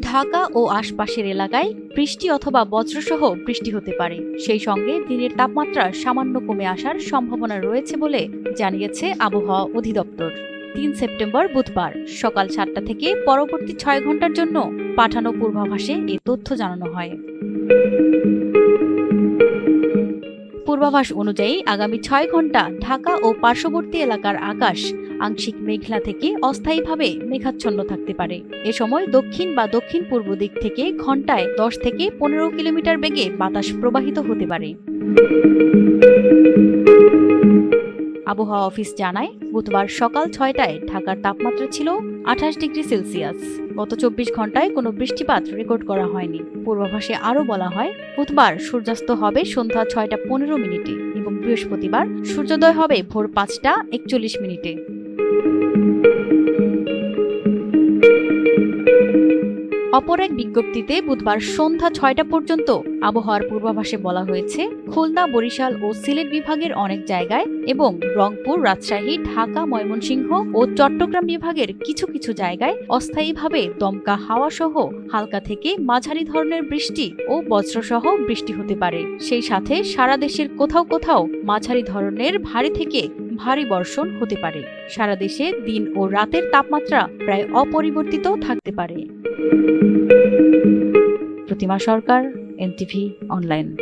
ঢাকা ও আশপাশের এলাকায় বৃষ্টি অথবা বজ্রসহ বৃষ্টি হতে পারে। সেই সঙ্গে দিনের তাপমাত্রা সামান্য কমে আসার সম্ভাবনা রয়েছে বলে জানিয়েছে আবহাওয়া অধিদপ্তর। তিন সেপ্টেম্বর বুধবার সকাল সাতটা থেকে পরবর্তী ছয় ঘণ্টার জন্য পাঠানো পূর্বাভাসে এ তথ্য জানানো হয়। পূর্বাভাস অনুযায়ী আগামী ছয় ঘণ্টা ঢাকা ও পার্শ্ববর্তী এলাকার আকাশ আংশিক মেঘলা থেকে অস্থায়ীভাবে মেঘাচ্ছন্ন থাকতে পারে। এ সময় দক্ষিণ বা দক্ষিণ পূর্ব দিক থেকে ঘন্টায় দশ থেকে পনেরো কিলোমিটার বেগে বাতাস প্রবাহিত হতে পারে। আবহাওয়া অফিস জানায়, বুধবার সকাল ছয়টায় ঢাকার তাপমাত্রা ছিল আঠাশ ডিগ্রি সেলসিয়াস। গত চব্বিশ ঘন্টায় কোনো বৃষ্টিপাত রেকর্ড করা হয়নি। পূর্বাভাসে আরও বলা হয়, বুধবার সূর্যাস্ত হবে সন্ধ্যা ছয়টা পনেরো মিনিটে এবং বৃহস্পতিবার সূর্যোদয় হবে ভোর পাঁচটা একচল্লিশ মিনিটে। অপর এক বিজ্ঞপ্তিতে বুধবার সন্ধ্যা ছয়টা পর্যন্ত আবহাওয়ার পূর্বাভাসে বলা হয়েছে, খুলনা, বরিশাল ও সিলেট বিভাগের অনেক জায়গায় এবং রংপুর, রাজশাহী, ঢাকা, ময়মনসিংহ ও চট্টগ্রাম বিভাগের কিছু কিছু জায়গায় অস্থায়ীভাবে দমকা হাওয়া সহ হালকা থেকে মাঝারি ধরনের বৃষ্টি ও বজ্রসহ বৃষ্টি হতে পারে। সেই সাথে সারা দেশের কোথাও কোথাও মাঝারি ধরনের ভারী থেকে ভারী বর্ষণ হতে পারে। সারা দেশে দিন ও রাতের তাপমাত্রা প্রায় অপরিবর্তিত থাকতে পারে। Pratima Sarkar, NTV online.